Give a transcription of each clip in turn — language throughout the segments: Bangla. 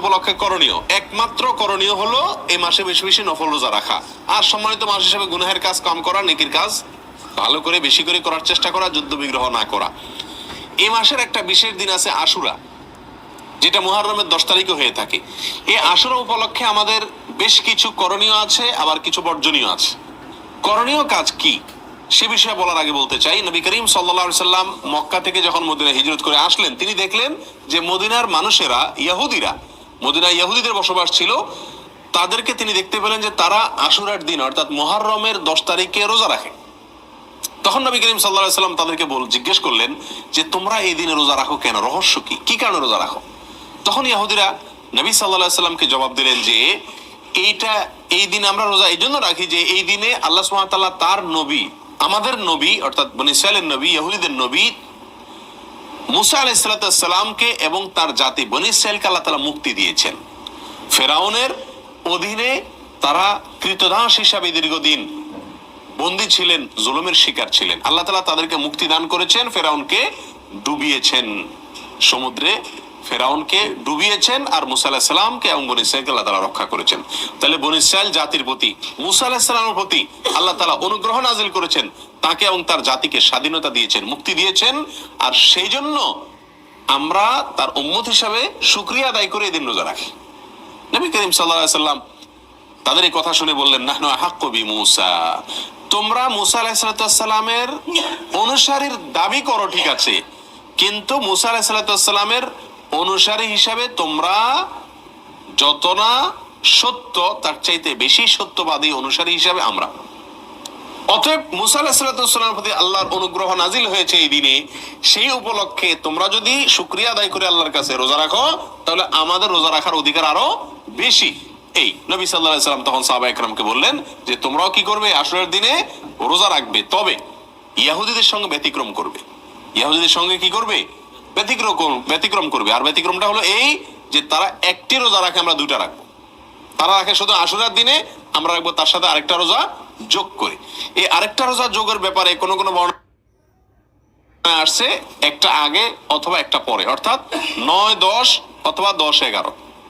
উপলক্ষে করণীয়। একমাত্র করণীয় হলো এই মাসে বেশি বেশি নফল রোজা রাখা। আর সম্মানিত মাস হিসেবে গুনাহের কাজ কম করা, নেকির কাজ ভালো করে, বেশি করে করার চেষ্টা করা, যুদ্ধ বিগ্রহ না করা। এই মাসের একটা বিশেষ দিন আছে আশুরা, যেটা মুহররমের দশ তারিখে হয়ে থাকে। এই আশুরা উপলক্ষে আমাদের বেশ কিছু করণীয় আছে, আবার কিছু বর্জনীয় আছে। করণীয় কাজ কি? সে বিষয়ে বলার আগে বলতে চাই, নবী করিম সাল্লা সাল্লাম মক্কা থেকে যখন মদিনা হিজরত করে আসলেন, তিনি দেখলেন যে মদিনার মানুষেরা, ইয়াহুদিরা মদিনা ইয়াহুদিদের বসবাস ছিল, তাদেরকে তিনি দেখতে পেলেন যে তারা আশুরার দিন, অর্থাৎ মহারমের দশ তারিখে রোজা রাখে। তখন নবী করিম সাল্লাহ সাল্লাম তাদেরকে বল, জিজ্ঞেস করলেন যে, তোমরা এই দিনে রোজা রাখো কেন? রহস্য কি? কি কারণে রোজা রাখো? তখন ইয়াহুদিরা নবী সাল্লাহ সাল্লামকে জবাব দিলেন যে, এইটা, এই দিনে আমরা রোজা এই জন্য রাখি যে, এই দিনে আল্লাহ সুবহানাহু তার নবী, আমাদের নবী, অর্থাৎ বনি ইসরায়েলের নবী, ইহুদিদের নবী মুসা আলাইসালামকে এবং তার জাতি বনি ইসরায়েলকে আল্লাহ তালা মুক্তি দিয়েছেন। ফেরাউনের অধীনে তারা কৃতদাস হিসাবে দীর্ঘদিন বন্দী ছিলেন, জুলুমের শিকার ছিলেন। আল্লাহ তালা তাদেরকে মুক্তি দান করেছেন, ফেরাউনকে ডুবিয়েছেন সমুদ্রে। ফেরাউনকে ডুবিয়েছেন আর মুসা আলাহ সাল্লামকে এবং বনি ইসরায়েলকে আল্লাহ তালা রক্ষা করেছেন। তাহলে বনি ইসরায়েল জাতির প্রতি, মুসা আলাহ সাল্লামের প্রতি আল্লাহ তালা অনুগ্রহ নাজিল করেছেন, তাকে এবং তার জাতিকে স্বাধীনতা দিয়েছেন, মুক্তি দিয়েছেন আর সেই জন্য আমরা তার উম্মত হিসাবে শুক্রিয়া আদায় করে এদিন রোজা রাখি। নবী করিম সাল্লাহ সাল্লাম তাদের এই কথা শুনে বললেন, নাহনু হাক্ক বি মুসা। তোমরা মুসা আলাহিসাল্লামের অনুসারীর দাবি করো, ঠিক আছে। কিন্তু মুসা আলাহিসাল্লামের অনুসারী হিসাবে তোমরা যত না সত্য, তার চাইতে বেশি সত্যবাদী অনুসারী হিসাবে আমরা। অতএব মুসা আলাহিসাল্লামের প্রতি আল্লাহর অনুগ্রহ নাজিল হয়েছে এই দিনে। সেই উপলক্ষে তোমরা যদি শুক্রিয়া আদায় করে আল্লাহর কাছে রোজা রাখো, তাহলে আমাদের রোজা রাখার অধিকার আরও বেশি। এই নবী সাল্লাহ সাল্লাম তখন সাহাবা একরামকে বললেন যে, তোমরাও কি করবে? আসরের দিনে রোজা রাখবে। তবে ইয়াহুদিদের সঙ্গে ব্যতিক্রম করবে। ইয়াহুদিদের সঙ্গে কি করবে? ব্যতিক্রম ব্যতিক্রম করবে। আর ব্যতিক্রমটা হলো এই যে তারা একটি রোজা রাখে, আমরা দুইটা রাখব। তারা রাখে শুধু আশুরার দিনে, আমরা রাখব তার সাথে আরেকটা রোজা যোগ করে। এই আরেকটা রোজা যোগের ব্যাপারে কোনো কোনো বর্ণনা আসছে একটা আগে অথবা একটা পরে। অর্থাৎ নয়, দশ অথবা দশ, এগারো।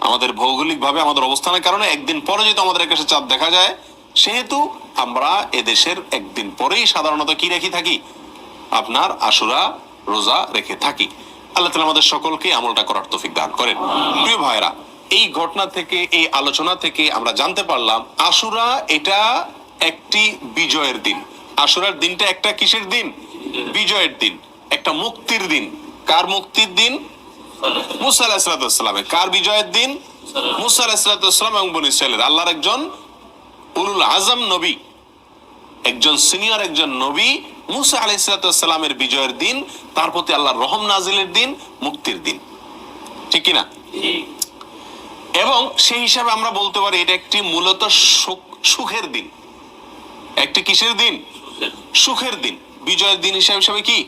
আমাদের ভৌগোলিক ভাবে আমাদের অবস্থানের কারণে একদিন পরে যেহেতু আমাদের আকাশে চাঁদ দেখা যায়, সেহেতু আমরা এদেশের একদিন পরেই সাধারণত কি রেখে থাকি? আপনার আশুরা, রোজা রেখে থাকি। আল্লাহ তালা আমাদের সকলকে আমলটা করার তৌফিক দান করেন। প্রিয় ভাইরা এই ঘটনা থেকে, এই আলোচনা থেকে আমরা জানতে পারলাম, আশুরা এটা একটি বিজয়ের দিন। আশুরার দিনটা একটা কিসের দিন? বিজয়ের দিন। একটা মুক্তির দিন। কার মুক্তির দিন? মুসা কার বিজয়ের দিন? মুসা এবং আল্লাহর একজন উলুল আজম নবী। একজন সিনিয়র একজন নবী মুসা বিজয়ের দিন, তার প্রতি আল্লাহর রহম নাজিলের দিন, মুক্তির দিন। ঠিক কিনা? এবং সেই হিসাবে আমরা বলতে পারি এটা একটি মূলত সুখ- সুখের দিন। একটি কিসের দিন? সুখের দিন। বিজয়ের দিন হিসাবে হিসাবে কি?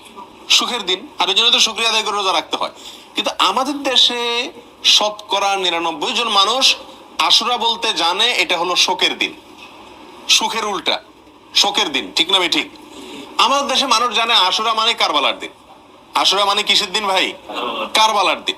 সুখের দিন। আর জন্য তো শুক্রিয়া আদায় করে রোজা রাখতে হয়। কিন্তু আমাদের দেশে শতকরা নিরানব্বই জন মানুষ আশুরা বলতে জানে এটা হলো শোকের দিন। সুখের উল্টা, শোকের দিন, ঠিক না ঠিক আমাদের দেশে মানুষ জানে আশুরা মানে কারবালার দিন। আশুরা মানে কিসের দিন ভাই? কারবালার দিন।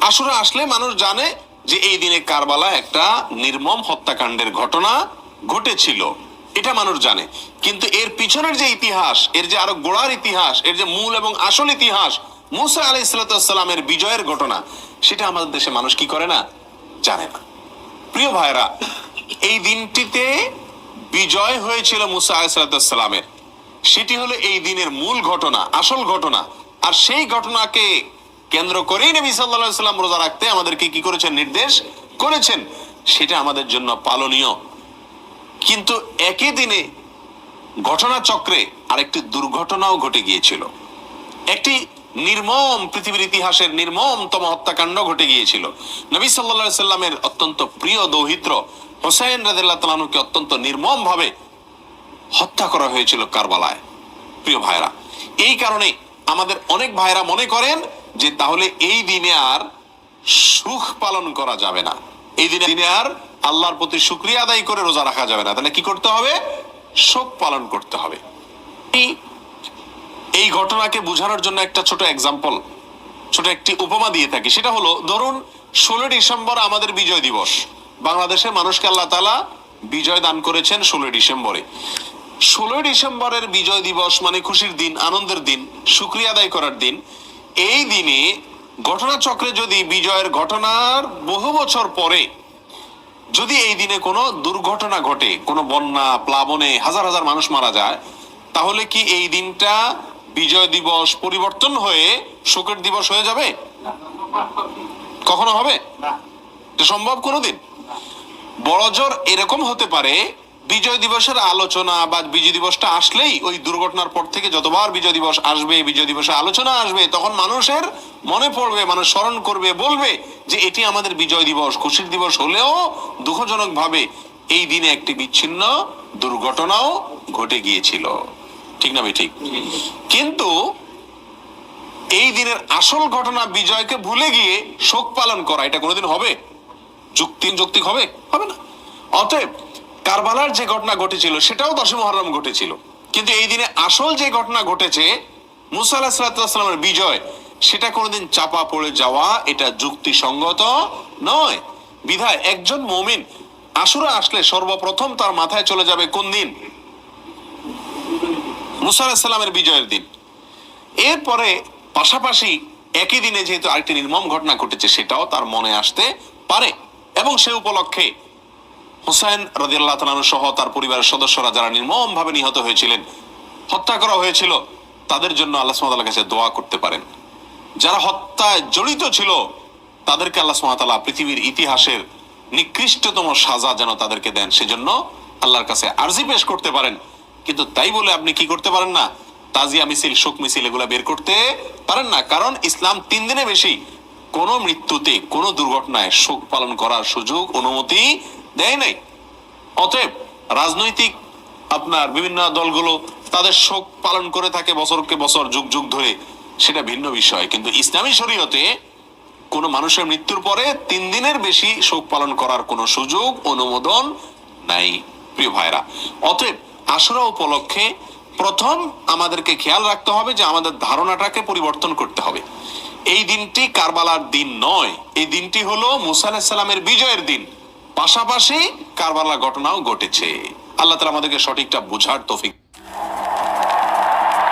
আশুরা আসলে মানুষ জানে যে এই দিনে কারবালা একটা নির্মম হত্যাকাণ্ডের ঘটনা ঘটেছিল। এটা মানুষ জানে। কিন্তু এর পিছনের যে ইতিহাস, এর যে আরও গোড়ার ইতিহাস, এর যে মূল এবং আসল ইতিহাস মুসা আলাই সালাতামের বিজয়ের ঘটনা, সেটা আমাদের দেশে মানুষ কি করে না? জানে না। প্রিয় ভাইরা এই দিনটিতে বিজয় হয়েছিল মুসা আলাইসালামের সেটি হলো এই দিনের মূল ঘটনা, আসল ঘটনা। আর সেই ঘটনাকে কেন্দ্র করেই নবী সাল্লাহ সাল্লাম রোজা রাখতে আমাদেরকে কি করেছেন? নির্দেশ করেছেন। সেটা আমাদের জন্য পালনীয়। কিন্তু একই দিনে ঘটনা চক্রে আরেকটি দুর্ঘটনাও ঘটে গিয়েছিল। একটি নির্মম পৃথিবীর ইতিহাসের নির্মমতম হত্যাকাণ্ড ঘটে গিয়েছিল। নবী সাল্লা সাল্লামের অত্যন্ত প্রিয় দৌহিত্র হোসাইন রাদিল্লাহ তালানুকে অত্যন্ত নির্মম ভাবে হত্যা করা হয়েছিল কারবালায়। প্রিয় ভাইরা এই কারণে আমাদের অনেক ভাইরা মনে করেন যে তাহলে এই দিনে আর সুখ পালন করা যাবে না। এই দিনে দিনে আর আল্লাহর প্রতি শুক্রিয়া আদায় করে রোজা রাখা যাবে না। তাহলে কি করতে হবে? শোক পালন করতে হবে। এই- ঘটনাকে বোঝানোর জন্য একটা ছোট এক্সাম্পল ছোট একটি উপমা দিয়ে থাকি। সেটা হলো, ধরুন, ষোলো ডিসেম্বর আমাদের বিজয় দিবস। বাংলাদেশের মানুষকে আল্লাহ তালা বিজয় দান করেছেন ষোলোই ডিসেম্বরে। ষোলোই ডিসেম্বরের বিজয় দিবস মানে খুশির দিন, আনন্দের দিন, শুক্রিয়া আদায় করার দিন। এই দিনে ঘটনাচক্রে যদি বিজয়ের ঘটনার বহু বছর পরে যদি এই দিনে কোনো দুর্ঘটনা ঘটে, কোনো বন্যা, প্লাবনে হাজার হাজার মানুষ মারা যায়, তাহলে কি এই দিনটা বিজয় দিবস পরিবর্তন হয়ে শোকের দিবস হয়ে যাবে? কখনো হবে? সম্ভব কোনোদিন? বড়জোর এরকম হতে পারে বিজয় দিবসের আলোচনা বা বিজয় দিবসটা আসলেই ওই দুর্ঘটনার পর থেকে যতবার বিজয় দিবস আসবে বিজয় দিবসে আলোচনা আসবে তখন মানুষের মনে পড়বে মানুষ স্মরণ করবে বলবে যে এটি আমাদের বিজয় দিবস। খুশির দিবস হলেও দুঃখজনক ভাবে এই দিনে একটি বিচ্ছিন্ন দুর্ঘটনাও ঘটে গিয়েছিল। ঠিক না ঠিক কিন্তু এই দিনের আসল ঘটনা বিজয়কে ভুলে গিয়ে শোক পালন করা, এটা কোনোদিন হবে? যুক্তি যৌক্তিক হবে? হবে না। অতএব কারবালার যে ঘটনা ঘটেছিল, সেটাও দশই মহরম ঘটেছিল। কিন্তু এই দিনে আসল যে ঘটনা ঘটেছে, মুসা আলাহ বিজয়, সেটা কোনোদিন চাপা পড়ে যাওয়া, এটা যুক্তিসঙ্গত নয়। বিধায় একজন মমিন, আসুরা আসলে সর্বপ্রথম তার মাথায় চলে যাবে কোন দিন? মুসা বিজয়ের দিন। এরপরে পাশাপাশি একই দিনে যেহেতু আরেকটি নির্মম ঘটনা ঘটেছে, সেটাও তার মনে আসতে পারে। এবং সে উপলক্ষে হুসাইন রাদিয়াল্লাহ তাআলা সহ তার পরিবারের সদস্যরা যারা নির্মম ভাবে নিহত হয়েছিলেন, হত্যা করা হয়েছিল, তাদের জন্য আল্লাহ সুবহানাহু কাছে দোয়া করতে পারেন। যারা হত্যায় জড়িত ছিল, তাদেরকে আল্লাহ সুবহানাহু পৃথিবীর ইতিহাসের নিকৃষ্টতম সাজা যেন তাদেরকে দেন, সেজন্য আল্লাহর কাছে আর্জি পেশ করতে পারেন। কিন্তু তাই বলে আপনি কি করতে পারেন না? তাজিয়া মিছিল, শোক মিছিল এগুলা বের করতে পারেন না। কারণ ইসলাম তিন দিনে বেশি। কোন মৃত্যুতে, কোন দুর্ঘটনায় শোক পালন করার সুযোগ, অনুমতি দেয় নাই। অতএব রাজনৈতিক আপনার বিভিন্ন দলগুলো তাদের শোক পালন করে থাকে বছরকে বছর, যুগ যুগ ধরে। সেটা ভিন্ন বিষয়। কিন্তু ইসলামী শরীয়তে কোনো মানুষের মৃত্যুর পরে তিন দিনের বেশি শোক পালন করার কোনো সুযোগ, অনুমোদন নাই। প্রিয় ভাইরা, অতএব আশুরা উপলক্ষে প্রথম আমাদেরকে খেয়াল রাখতে হবে যে আমাদের ধারণাটাকে পরিবর্তন করতে হবে। এই দিনটি কারবালার দিন নয়, এই দিনটি হলো মুসা আলাহিসাল্লামের বিজয়ের দিন। পাশাপাশি কারবালা ঘটনাও ঘটেছে। আল্লাহ তালা আমাদেরকে সঠিকটা বুঝার তৌফিক